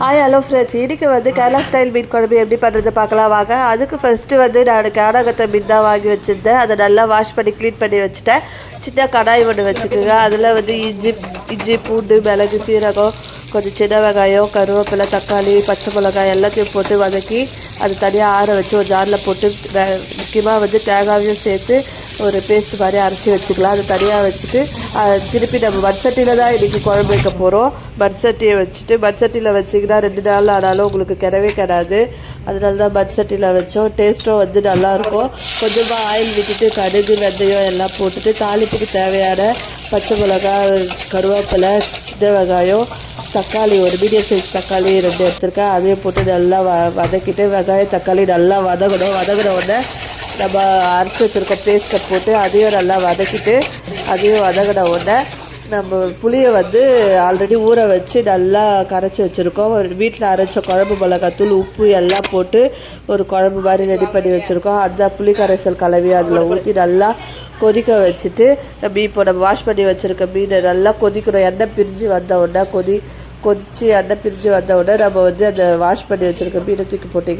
Hi hello friends இன்றைக்கி வந்து Kerala style மீன் குழம்பு எப்படி பண்ணுறது பார்க்கலாம். வாங்க. அதுக்கு ஃபஸ்ட்டு வந்து நான் கேடகத்தை மீன் தான் வாங்கி வச்சுருந்தேன். அதை நல்லா வாஷ் பண்ணி க்ளீன் பண்ணி வச்சுட்டேன். சின்ன கடாய் ஒன்று வச்சுக்கோங்க. அதில் வந்து இஞ்சி இஞ்சி பூண்டு மிளகு சீரகம் கொஞ்சம் சின்ன வெங்காயம் கருவேப்பிலை தக்காளி பச்சை மிளகாய் எல்லாத்தையும் போட்டு வதக்கி அது தனியாக ஆற வச்சு ஒரு ஜாரில் போட்டு முக்கியமாக வந்து தேங்காயும் சேர்த்து ஒரு பேஸ்ட் மாதிரி அரைச்சி வச்சுக்கலாம். அது தனியாக வச்சுட்டு திருப்பி நம்ம மண்சட்டியில் தான் இன்றைக்கி குழம்பு வைக்க போகிறோம் மண்சட்டியை வச்சுட்டு மண்சட்டியில் வச்சிங்கன்னா ரெண்டு நாள் ஆனாலும் உங்களுக்கு கிடவே கிடாது. அதனால தான் மண்சட்டியில் வச்சோம். டேஸ்ட்டும் வந்து நல்லாயிருக்கும் கொஞ்சமாக ஆயில் விட்டுட்டு கடுகு வெந்தயம் எல்லாம் போட்டுட்டு தாளிப்புக்கு தேவையான பச்சை மிளகாய் கருவேப்பிலை சின்ன வெங்காயம் தக்காளி ஒரு மீடியம் சைஸ் தக்காளி ரெண்டு எடுத்துருக்கேன். அதையும் போட்டு நல்லா வ வதக்கிட்டு வெங்காயம் தக்காளி நல்லா வதங்கணும். வதங்கின உடனே நம்ம அரைச்சி வச்சுருக்கோம் பேஸ்ட்டை போட்டு அதையும் நல்லா வதக்கிட்டு அதையும் வதங்கின உடனே நம்ம புளியை வந்து ஆல்ரெடி ஊற வச்சு நல்லா கரைச்சி வச்சுருக்கோம். ஒரு வீட்டில் அரைச்ச குழம்பு மிளகாத்தூள் உப்பு எல்லாம் போட்டு ஒரு குழம்பு மாதிரி ரெடி பண்ணி வச்சுருக்கோம். அந்த புளி கரைசல் கலவி அதில் ஊற்றி நல்லா கொதிக்க வச்சுட்டு நம்ம இப்போ நம்ம வாஷ் பண்ணி வச்சுருக்க மீனை நல்லா கொதிக்கணும். எண்ணெய் பிரிஞ்சு வந்த உடனே கொதி கொதித்து எண்ணெய் பிரிஞ்சு வந்த உடனே நம்ம வந்து அந்த வாஷ் பண்ணி வச்சுருக்க மீனை தூக்கி போட்டிங்க